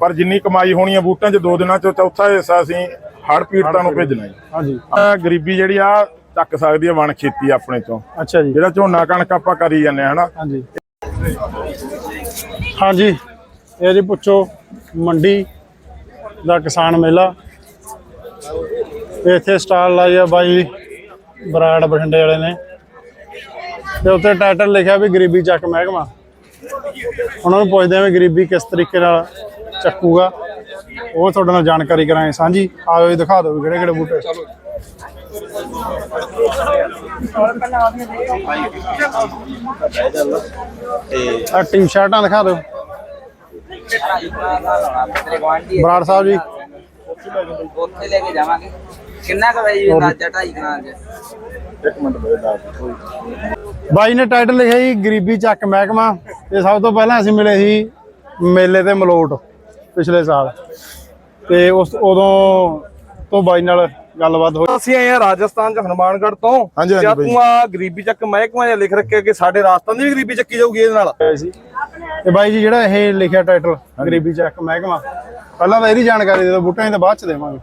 ਪਰ ਜਿੰਨੀ ਕਮਾਈ ਹੋਣੀ ਆ ਬੂਟਾਂ 'ਚ ਦੋ ਦਿਨਾਂ 'ਚ ਚੌਥਾ ਹਿੱਸਾ ਅਸੀਂ ਹੜ ਪੀੜਤਾਂ ਨੂੰ ਭੇਜਣਾ ਜੀ। ਹਾਂਜੀ। ਆਹ ਗਰੀਬੀ ਜਿਹੜੀ ਆ ਚੱਕ ਸਕਦੀ ਆ ਵਣ ਖੇਤੀ ਆਪਣੇ ਚੋਂ ਅੱਛਾ ਜੀ। ਜਿਹੜਾ ਝੋਨਾ ਕਣਕ ਆਪਾਂ ਕਰੀ ਜਾਂਦੇ ਹਨਾ? ਹਾਂਜੀ। ਹਾਂਜੀ। ਇਹ ਜੀ ਪੁੱਛੋ ਮੰਡੀ ਦਾ ਕਿਸਾਨ ਮੇਲਾ। ਤੇ ਇੱਥੇ ਸਟਾਲ ਲਾਈ ਆ ਬਾਈ ਬਰਾੜ ਬਠਿੰਡੇ ਵਾਲੇ ਨੇ। ਤੇ ਉੱਤੇ ਟਾਈਟਲ ਲਿਖਿਆ ਵੀ ਗਰੀਬੀ ਚੱਕ ਮਹਿਕਮਾ। ਉਹਨਾਂ ਨੂੰ ਪੁੱਛਦੇ ਆ ਵੀ ਗਰੀਬੀ ਕਿਸ ਤਰੀਕੇ ਨਾਲ ਚੱਕੂਗਾ। ਉਹ ਤੁਹਾਡੇ ਨਾਲ ਜਾਣਕਾਰੀ ਕਰਾਂਗੇ। ਸਾਂਝੀ ਆਇਓ ਜੀ ਦਿਖਾ ਦਿਓ ਕਿਹੜੇ ਕਿਹੜੇ ਬੂਟੇ। ਆ ਟੀ ਸ਼ਰਟਾਂ ਦਿਖਾ ਦਿਓ। ਬਰਾੜ ਸਾਹਿਬ ਜੀ। ਉੱਥੇ ਲੈ ਕੇ ਜਾਵਾਂਗੇ। ਕਿੰਨਾ ਕੁ ਵਈ ਅੰਦਾਜ਼ਾ ਢਾਈ ਕਨਾਲ ਚ ਇੱਕ ਮਿੰਟ ਬਈ ਦੱਸ ਬਾਈ ਨੇ ਟਾਈਟਲ ਲਿਖਿਆ ਜੀ ਗਰੀਬੀ ਚੱਕ ਮਹਿਕਮਾ। ਤੇ ਸਭ ਤੋਂ ਪਹਿਲਾਂ ਅਸੀਂ ਮਿਲੇ ਸੀ ਮੇਲੇ ਤੇ ਮਲੋਟ। ਪਿਛਲੇ ਸਾਲ। ਤੇ ਉਸ ਉਦੋਂ ਤੋਂ ਬਾਈ ਨਾਲ ਗੱਲਬਾਤ ਹੋਈ। ਅਸੀਂ ਆਏ ਆ ਰਾਜਸਥਾਨ ਚ ਹਨੂਮਾਨਗੜ੍ਹ ਤੋਂ। ਹਾਂਜੀ, ਹਾਂਜੀ ਬਾਈ। ਤੂੰ ਆ ਗਰੀਬੀ ਚੱਕ ਮਹਿਕਮਾ ਜਿਹਾ ਲਿਖ ਰੱਖਿਆ ਕਿ ਸਾਡੇ ਰਾਜਸਥਾਨ ਦੀ ਵੀ ਗਰੀਬੀ ਚੱਕੀ ਜਾਊਗੀ ਇਹਦੇ ਨਾਲ। ਹੋਇਆ ਸੀ ਤੇ ਬਾਈ ਜੀ ਜਿਹੜਾ ਇਹ ਲਿਖਿਆ ਟਾਈਟਲ ਗਰੀਬੀ ਚੱਕ ਮਹਿਕਮਾ ਪਹਿਲਾਂ ਤਾਂ ਇਹਦੀ ਜਾਣਕਾਰੀ ਦੇ ਦਿਓ ਬੂਟਿਆਂ ਦੀ ਤਾਂ ਬਾਅਦ ਚ ਦੇਵਾਂਗੇ।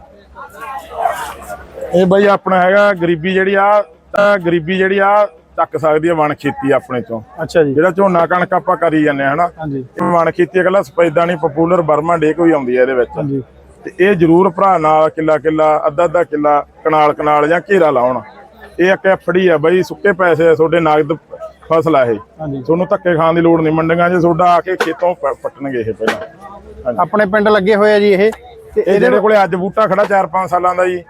ਇਹ ਬਈ ਆਪਣਾ ਹੈਗਾ ਗਰੀਬੀ ਜਿਹੜੀ ਆ ਗਰੀਬੀ ਜਿਹੜੀ ਆ ਚੱਕ ਸਕਦੀ ਆ ਵਣ ਖੇਤੀ ਆਪਣੇ ਚੋਂ। ਅੱਛਾ ਜੀ। ਜਿਹੜਾ ਝੋਨਾ ਕਣਕ ਆਪਾਂ ਕਰੀ ਜਾਂਦੇ ਹਨਾ? ਹਾਂਜੀ। ਵਣ ਖੇਤੀ ਇਕੱਲਾ ਸਪੈਦਾ ਨਹੀਂ ਪਪੂਲਰ ਬਰਮਾ ਡੇ ਕੋਈ ਆਉਂਦੀ ਹੈ ਇਹਦੇ ਵਿੱਚ। ਹਾਂਜੀ। ਤੇ ਇਹ ਜ਼ਰੂਰ ਭਰਾ ਨਾਲ ਕਿੱਲਾ ਕਿੱਲਾ ਅੱਧਾ ਅੱਧਾ ਕਿੱਲਾ ਕਨਾਲ ਕਨਾਲ ਜਾਂ ਘੇਰਾ ਲਾਉਣ। ਇਹ ਇੱਕ ਐਫੜੀ ਆ ਬਈ ਸੁੱਕੇ ਪੈਸੇ ਆ ਤੁਹਾਡੇ ਨਗਦ ਫਸਲ ਆ ਇਹ। ਤੁਹਾਨੂੰ ਧੱਕੇ ਖਾਣ ਦੀ ਲੋੜ ਨਹੀਂ ਮੰਡੀਆਂ 'ਚ ਤੁਹਾਡਾ ਆ ਕੇ ਖੇਤੋਂ ਪੱਟਣਗੇ ਇਹ ਪਹਿਲਾਂ। ਆਪਣੇ ਪਿੰਡ ਲੱਗੇ ਹੋਏ ਆ ਜੀ ਇਹ। ਤੇ ਇਹ ਜਿਹੜੇ ਕੋਲੇ ਅੱਜ ਬੂਟਾ ਖੜਾ 4-5 ਸਾਲਾਂ ਦਾ ਜੀ।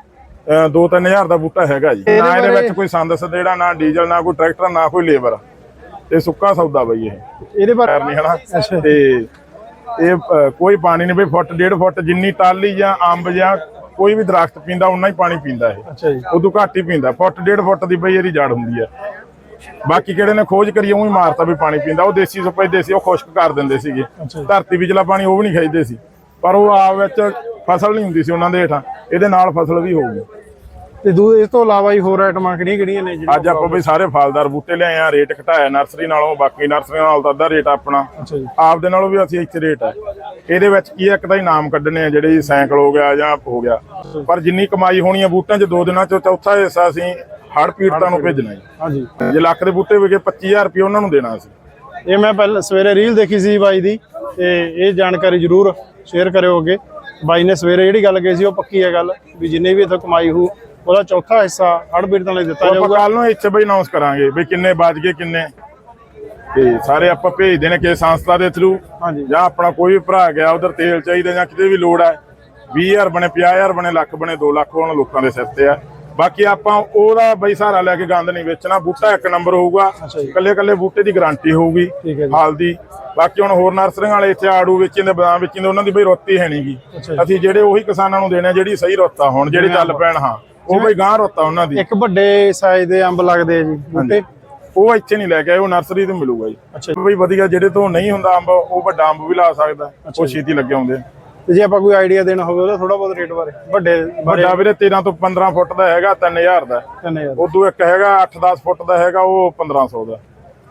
2-3000 ਦਾ ਬੂਟਾ ਹੈਗਾ ਜੀ। ਨਾ ਇਹਦੇ ਵਿੱਚ ਕੋਈ ਸੰਦ ਸਦੇੜਾ ਨਾ ਡੀਜ਼ਲ ਨਾ ਕੋਈ ਟਰੈਕਟਰ ਨਾ ਕੋਈ ਲੇਬਰ। ਇਹ ਸੁੱਕਾ ਸੌਦਾ ਬਈ ਇਹ। ਇਹਦੇ ਬਾਰੇ ਪੈਰ ਨਹੀਂ ਹਨਾ? ਤੇ ਇਹ ਕੋਈ ਪਾਣੀ ਨਹੀਂ ਬਈ ਫੁੱਟ ਡੇਢ ਫੁੱਟ ਜਿੰਨੀ ਟਾਲੀ ਜਾਂ ਅੰਬ ਜਾਂ ਕੋਈ ਵੀ ਦਰਖਤ ਪੀਂਦਾ ਉਨਾ ਹੀ ਪਾਣੀ ਪੀਂਦਾ ਇਹ। ਅੱਛਾ ਜੀ। ਉਦੋਂ ਘੱਟ ਹੀ ਪੀਂਦਾ। ਫੁੱਟ ਡੇਢ ਫੁੱਟ ਦੀ ਬਈ ਇਹਦੀ ਜੜ ਹੁੰਦੀ ਹੈ ਬਾਕੀ ਕਿਹੜੇ ਨੇ ਖੋਜ ਕਰੀ ਉਹ ਹੀ ਮਾਰਤਾ ਵੀ ਪਾਣੀ ਪੀਂਦਾ। ਉਹ ਦੇਸੀ ਸੁਪੇ ਦੇਸੀ ਉਹ ਖੁਸ਼ਕ ਕਰ ਦਿੰਦੇ ਸੀਗੇ। ਧਰਤੀ ਵਿਚਲਾ ਪਾਣੀ ਉਹ ਵੀ ਨਹੀਂ ਖਾਈਦੇ ਸੀ। ਪਰ ਉਹ ਆਪ ਵਿੱਚ ਫਸਲ ਨਹੀਂ ਹੁੰਦੀ ਸੀ ਉਹਨਾਂ ਦੇ ਹੇਠਾਂ ਇਹਦੇ ਨਾਲ ਫਸਲ ਵੀ ਹੋਊਗੀ। ਤੇ ਦੂ ਇਸ ਤੋਂ ਇਲਾਵਾ ਹੀ ਹੋਰ ਆਈਟਮਾਂ ਕਿਹੜੀਆਂ ਕਿਹੜੀਆਂ ਨੇ ਅੱਜ ਆਪਾਂ ਬਈ ਸਾਰੇ ਫਲਦਾਰ ਬੂਟੇ ਲਿਆਏ ਆ ਰੇਟ ਘਟਾਇਆ ਨਰਸਰੀ ਨਾਲੋਂ ਬਾਕੀ ਨਰਸਰੀਆਂ ਨਾਲੋਂ ਤਾਂ ਅੱਧਾ ਰੇਟ ਆਪਣਾ। ਆਪ ਦੇ ਨਾਲੋਂ ਵੀ ਅਸੀਂ ਇੱਥੇ ਰੇਟ ਹੈ ਇਹਦੇ ਵਿੱਚ ਕੀ ਇੱਕ ਤਾਂ ਹੀ ਨਾਮ ਕੱਢਣੇ ਆ ਜਿਹੜੇ ਸਾਈਕਲ ਹੋ ਗਿਆ ਜਾਂ ਹੋ ਗਿਆ। ਪਰ ਜਿੰਨੀ ਕਮਾਈ ਹੋਣੀ ਆ ਬੂਟਾਂ 'ਚ ਦੋ ਦਿਨਾਂ 'ਚ ਚੌਥਾ ਹਿੱਸਾ ਅਸੀਂ ਹੜ ਪੀੜਤਾਂ ਨੂੰ ਭੇਜਣਾ ਹਾਂਜੀ। ਜੇ ਲੱਖ ਦੇ ਬੂਟੇ ਵਿਕੇ 25000 ਰੁਪਏ ਉਹਨਾਂ ਨੂੰ ਦੇਣਾ ਸੀ ਇਹ ਮੈਂ ਪਹਿਲਾਂ ਸਵੇਰੇ ਰੀਲ ਦੇਖੀ ਸੀ ਬਾਈ ਦੀ ਤੇ ਇਹ ਜਾਣਕਾਰੀ ਜ਼ਰੂਰ ਸ਼ੇਅਰ ਕਰਿਓ ਅੱਗੇ। ਬਾਈ ਨੇ ਸਵੇਰੇ ਜਿਹੜੀ ਗੱਲ ਕਹੀ ਸੀ ਉਹ ਪੱਕੀ ਹੈ ਗੱਲ ਵੀ ਜਿੰਨੇ ਵੀ ਇੱਥੇ ਕਮਾਈ ਹੋਊ ਉਹਦਾ ਚੌਥਾ ਹਿੱਸਾ ਹੜ ਪੀੜਤਾਂ ਲਈ ਦਿੱਤਾ ਆਪਾਂ ਜਾਊਗਾ। ਕੱਲ ਨੂੰ ਇੱਥੇ ਬਈ ਅਨਾਉਂਸ ਕਰਾਂਗੇ ਵੀ ਕਿੰਨੇ ਬਚ ਗਏ ਕਿੰਨੇ। ਤੇ ਸਾਰੇ ਆਪਾਂ ਭੇਜ ਦੇਣੇ ਕਿ ਸੰਸਥਾ ਦੇ ਥਰੂ ਹਾਂਜੀ। ਜਾਂ ਆਪਣਾ ਕੋਈ ਵੀ ਭਰਾ ਗਿਆ ਉਧਰ ਤੇਲ ਚਾਹੀਦਾ ਜਾਂ ਕਿਤੇ ਵੀ ਲੋੜ ਹੈ 20000 ਬਣੇ 50000 ਬਣੇ ਲੱਖ ਬਣੇ 2 ਲੱਖ ਉਹਨਾਂ ਲੋਕਾਂ ਦੇ ਸਿਰ ਤੇ ਆ। ਬਾਕੀ ਆਪਾਂ ਉਹਦਾ ਬਈ ਸਹਾਰਾ ਲੈ ਕੇ ਗੰਦ ਨਹੀਂ ਵੇਚਣਾ ਬੂਟਾ ਇੱਕ ਨੰਬਰ ਹੋਊਗਾ। ਕੱਲੇ ਕੱਲੇ ਬੂਟੇ ਦੀ ਗਾਰੰਟੀ ਹੋਊਗੀ। ਹਾਲ ਦੀ ਬਾਕੀ ਹੁਣ ਹੋਰ ਨਰਸਰੀਆਂ ਵਾਲੇ ਇੱਥੇ ਆੜੂ ਵੇਚੀਂਦੇ ਬਦਾਮ ਵੇਚੀਂਦੇ ਉਹਨਾਂ ਦੀ ਬਈ ਰੁੱਤ ਹੀ ਨਹੀਂਗੀ। ਅਸੀਂ ਜਿਹੜੇ ਉਹੀ ਕਿਸਾਨਾਂ ਨੂੰ ਦੇਣੇ ਜਿਹੜੀ ਸਹੀ ਰੁੱਤ ਹੁਣ ਜਿਹੜੇ ਚੱਲ ਪੈਣ ਹਾਂ। ਉਹ ਬਈ ਗਾਂ ਰੁੱਤ ਉਹਨਾਂ ਦੀ। ਇੱਕ ਵੱਡੇ ਸਾਈਜ਼ ਦੇ ਅੰਬ ਲੱਗਦੇ ਆ ਜੀ ਬੂਟੇ। ਉਹ ਇੱਥੇ ਨਹੀਂ ਲੈ ਕੇ ਆਏ ਉਹ ਨਰਸਰੀ ਤੋਂ ਮਿਲੂਗਾ ਜੀ। ਅੱਛਾ ਬਈ ਵਧੀਆ ਜਿਹੜੇ ਤੋਂ ਨਹੀਂ ਹੁੰਦਾ ਅੰਬ ਉਹ ਵੱਡਾ ਅੰਬ ਵੀ ਲਾ ਸਕਦਾ। ਉਹ ਛੇਤੀ ਲੱਗੇ ਆਉਂਦੇ ਤੇ ਜੇ ਆਪਾਂ ਕੋਈ ਆਈਡੀਆ ਦੇਣਾ ਹੋਵੇ ਉਹਦਾ ਥੋੜਾ ਬਹੁਤ ਰੇਟ ਬਾਰੇ। ਵੱਡੇ ਵੱਡਾ ਵੀਰੇ 13 ਤੋਂ 15 ਫੁੱਟ ਦਾ ਹੈਗਾ 3000 ਦਾ। ਕਿੰਨੇ ਯਾਰ ਉਦੋਂ ਇੱਕ ਹੈਗਾ 8-10 ਫੁੱਟ ਦਾ ਹੈਗਾ ਉਹ 1500 ਦਾ।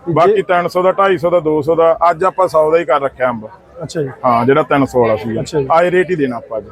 ਬਾਕੀ 300 ਦਾ 250 ਦਾ 200 ਦਾ ਅੱਜ ਆਪਾਂ 100 ਦਾ ਹੀ ਕਰ ਰੱਖਿਆ ਅੰਬ। ਅੱਛਾ ਜੀ। ਹਾਂ ਜਿਹੜਾ 300 ਵਾਲਾ ਜੀ। ਆਏ ਰੇਟ ਹੀ ਦੇਣਾ ਆਪਾਂ ਅੱਜ।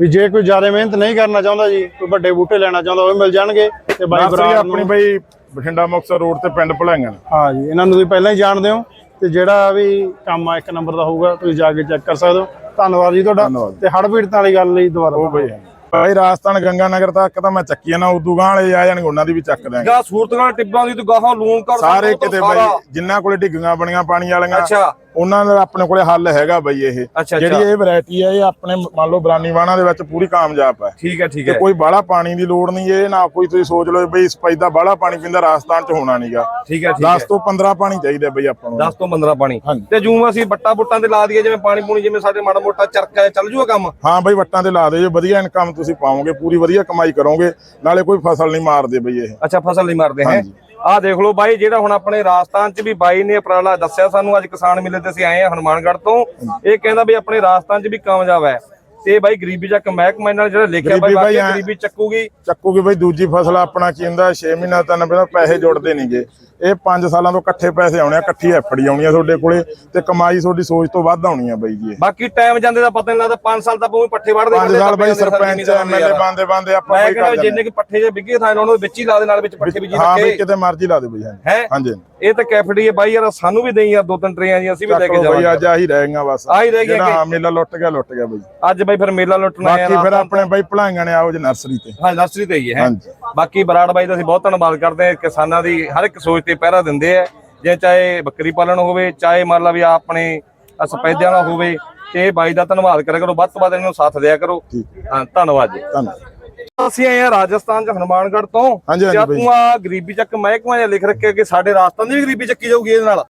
ਵੀ ਜੇ ਕੋਈ ਜ਼ਿਆਦਾ ਮਿਹਨਤ ਨਹੀਂ ਕਰਨਾ ਚਾਹੁੰਦਾ ਜੀ ਕੋਈ ਵੱਡੇ ਬੂਟੇ ਲੈਣਾ ਚਾਹੁੰਦਾ ਉਹ ਮਿਲ ਜਾਣਗੇ। ਤੇ ਬਾਈ ਬਰਾੜ ਆਪਣੀ ਬਈ ਬਠਿੰਡਾ ਮੁਕਤਸਰ ਰੋਡ ਤੇ ਪਿੰਡ ਭਲਾਈਆਂ ਹਾਂ ਜੀ ਇਹਨਾਂ ਨੂੰ ਤੁਸੀਂ ਪਹਿਲਾਂ ਹੀ ਜਾਣਦੇ ਹੋ। ਤੇ ਜਿਹੜਾ ਵੀ ਕੰਮ ਆ ਇੱਕ ਨੰਬਰ ਦਾ ਹੋਊਗਾ ਤੁਸੀਂ ਜਾ ਕੇ ਚੈੱਕ ਕਰ ਸਕਦੇ ਹੋ। ਧੰਨਵਾਦ ਜੀ ਤੁਹਾਡਾ। ਤੇ ਹੜ ਪੀੜਤਾਂ ਵਾਲੀ ਗੱਲ ਲਈ ਦੁਬਾਰਾ ਉਹ ਬਈ ਭਾਈ ਰਾਜਸਥਾਨ ਗੰਗਾ ਨਗਰ ਤੱਕ ਤਾਂ ਮੈਂ ਚੱਕੀ ਨਾ ਉਦੋਂ ਗਾਂ ਵਾਲੇ ਆ ਜਾਣਗੇ ਉਹਨਾਂ ਦੀ ਵੀ ਚੱਕ ਦਿਆਂਗੇ। ਗਾ ਸੂਰਤਗਾਂ ਟਿੱਬਾਂ ਦੀ ਤੇ ਗਾਹਾਂ ਲੂਣ ਕਰ ਸਾਰੇ ਕਿਤੇ ਬਈ ਜਿੰਨਾ ਕੋਲੇ ਢਿੱਗੀਆਂ ਬਣੀਆਂ ਪਾਣੀ ਵਾਲੀਆਂ ਅੱਛਾ। ਉਹਨਾਂ ਦਾ ਆਪਣੇ ਕੋਲੇ ਹੱਲ ਹੈਗਾ ਬਈ ਇਹ। ਜਿਹੜੀ ਇਹ ਵੈਰਾਈਟੀ ਹੈ ਇਹ ਆਪਣੇ ਮੰਨ ਲਓ ਬਰਾਨੀ ਵਾਣਾ ਦੇ ਵਿੱਚ ਪੂਰੀ ਕਾਮਯਾਬ ਹੈ ਠੀਕ ਹੈ ਠੀਕ ਤੇ ਹੈ ਕੋਈ ਬਾਹਲਾ ਪਾਣੀ ਦੀ ਲੋੜ ਨਹੀਂ ਇਹ ਨਾ ਕੋਈ ਤੁਸੀਂ ਸੋਚ ਲਓ ਬਈ ਸਪੈਦਾ ਬਾਹਲਾ ਪਾਣੀ ਪੀਂਦਾ ਰਾਜਸਥਾਨ ਚ ਹੋਣਾ ਨਹੀਂਗਾ ਠੀਕ ਹੈ ਠੀਕ ਹੈ 10 ਤੋਂ 15 ਪਾਣੀ ਚਾਹੀਦਾ ਬਈ ਆਪਾਂ ਨੂੰ। 10 ਤੋਂ 15 ਪਾਣੀ। ਤੇ ਜੂਮ ਅਸੀਂ ਬੱਟਾ ਬੁੱਟਾਂ ਤੇ ਲਾ ਦਈਏ ਜਿਵੇਂ ਪਾਣੀ ਪੂਣੀ ਜਿਵੇਂ ਸਾਡੇ ਮਾੜਾ ਮੋਟਾ ਚਰਕਾ ਚੱਲ ਜੂਗਾ ਕੰਮ? ਹਾਂ ਬਈ ਵੱਟਾਂ ਤੇ ਲਾ ਦੇ ਜੇ ਵਧੀਆ ਇਨਕਮ ਤੁਸੀਂ ਪਾਓਗੇ ਪੂਰੀ ਵਧੀਆ ਕਮਾਈ ਕਰੋਗੇ ਨਾਲੇ ਕੋਈ ਫਸਲ ਨਹੀਂ ਮਾਰਦੇ ਬਈ ਇਹ। ਅੱਛਾ ਫਸਲ ਨਹੀਂ ਮਾਰਦੇ ਹੈ। ਆਹ ਦੇਖ ਲਓ ਬਾਈ, ਜਿਹੜਾ ਹੁਣ ਆਪਣੇ ਰਾਜਸਥਾਨ ਚ ਵੀ ਬਾਈ ਨੇ ਉਪਰਾਲਾ ਦੱਸਿਆ ਸਾਨੂੰ, ਅੱਜ ਕਿਸਾਨ ਮੇਲੇ ਤੇ ਅਸੀਂ ਆਏ ਆ ਹਨੂਮਾਨਗੜ੍ਹ ਤੋਂ। ਇਹ ਕਹਿੰਦਾ ਵੀ ਆਪਣੇ ਰਾਜਸਥਾਨ ਚ ਵੀ ਕਾਮਯਾਬ ਹੈ। ਤੇ ਬਾਈ ਗਰੀਬੀ ਚੱਕ ਮਹਿਕਮੇ ਨਾਲ ਜਿਹੜਾ ਲਿਖਿਆ ਬਾਈ ਐਂ- ਗਰੀਬੀ ਚੱਕੂਗੀ। ਚੱਕੂਗੀ ਬਈ ਦੂਜੀ ਫਸਲ ਆਪਣਾ ਕੀ ਹੁੰਦਾ 6 ਮਹੀਨਾ ਤਾਂ ਪਹਿਲਾਂ ਪੈਸੇ ਜੁੜਦੇ ਨਹੀਂਗੇ। ਇਹ 5 ਸਾਲਾਂ ਤੋਂ ਇਕੱਠੇ ਪੈਸੇ ਆਉਣੇ ਆ ਇਕੱਠੀ ਐਫੜੀ ਆਉਣੀ ਆ ਤੁਹਾਡੇ ਕੋਲੇ ਤੇ ਕਮਾਈ ਤੁਹਾਡੀ ਸੋਚ ਤੋਂ ਵੱਧ ਆਉਣੀ ਆ ਬਈ ਜੀ ਬਾਕੀ ਟਾਈਮ ਜਾਂਦੇ ਦਾ ਪਤਾ ਨਹੀਂ ਲੱਗਦਾ 5 ਸਾਲ ਤਾਂ ਪੂਰੀ ਪੱਠੇ ਵੜਦੇ 5 ਸਾਲ ਬਈ ਸਰਪੰਚ ਐਮਐਲਏ ਬੰਦੇ ਬੰਦੇ ਆਪਾਂ ਮੈਂ ਕਹਿੰਦਾ ਵੀ ਜਿੰਨੇ ਕਿ ਪੱਠੇ ਜੇ ਵਿੱਗੇ ਥਾਂ ਉਹਨਾਂ ਦੇ ਵਿੱਚ ਹੀ ਲਾ ਦੇ ਨਾਲ ਵਿੱਚ ਪੱਠੇ ਹਾਂ ਬਈ ਰੱਖੇ ਕਿਤੇ ਮਰਜ਼ੀ ਲਾ ਦੇ ਬਈ ਹੈ? ਹਾਂਜੀ। ਇਹ ਤਾਂ ਕੈਫੇਟੀ ਹੈ ਬਾਈ ਯਾਰ ਸਾਨੂੰ ਵੀ ਦੇਈ ਯਾਰ ਦੋ ਤਿੰਨ ਟਰੇਆਂ ਜੀ ਅਸੀਂ ਵੀ ਲੈ ਕੇ ਜਾਵਾਂਗੇ। ਅੱਜ ਆਹੀ ਰਹਿ ਗਈਆਂ ਬਸ। ਆਹੀ ਰਹਿ ਗਈਆਂ ਜਿਹੜਾ ਮੇਲਾ ਲੁੱਟ ਗਿਆ ਲੁੱਟ ਗਿਆ ਬਈ। ਅੱਜ ਬਾਈ ਫਿਰ ਮੇਲਾ ਲੁੱਟਣਾ ਹੈ ਬਾਕੀ ਫਿਰ ਆਪਣੇ ਬਈ ਭਲਾਈਆਂ ਨੇ ਆਓ ਜੀ ਨਰਸਰੀ ਤੇ। ਹਾਂ ਨਰਸਰੀ ਤੇ ਹੀ ਹੈ। ਹਾਂਜੀ। ਬਾਕੀ ਬਰਾੜ ਬਾਈ ਦਾ ਅਸੀਂ ਬਹੁਤ ਧੰਨਵਾਦ ਕਰਦੇ ਹਾਂ ਕਿਸਾਨਾਂ ਦੀ ਹਰ ਇੱਕ ਸੋਚ ਤੇ ਪਹਿਰਾ ਦਿੰਦੇ ਆ। ਜੇ ਚਾਹੇ ਬੱਕਰੀ ਪਾਲਣ ਹੋਵੇ ਚਾਹੇ ਮੰਨ ਲਾ ਵੀ ਆਪਣੇ ਸਫੈਦਿਆਂ ਦਾ ਹੋਵੇ ਤੇ ਇਹ ਬਾਈ ਦਾ ਧੰਨਵਾਦ ਕਰਿਆ ਕਰੋ ਵੱਧ ਤੋਂ ਵੱਧ ਇਹਨੂੰ ਸਾਥ ਦਿਆ ਕਰੋ। ਹਾਂ ਧੰਨਵਾਦ ਜੀ। ਧੰਨਵਾਦ। ਅਸੀਂ ਆਏ ਆ ਰਾਜਸਥਾਨ ਚ ਹਨੂਮਾਨਗੜ੍ਹ ਤੋਂ ਹਾਂਜੀ, ਹਾਂਜੀ ਬਾਈ। ਤੂੰ ਆ ਗਰੀਬੀ ਚੱਕ ਮਹਿਕਮਾ ਜਿਹਾ ਲਿਖ ਰੱਖਿਆ ਕਿ ਸਾਡੇ ਰਾਜਸਥਾਨ ਦੀ ਵੀ ਗਰੀਬੀ ਚੱਕੀ ਜਾਊਗੀ ਇਹਦੇ ਨਾਲ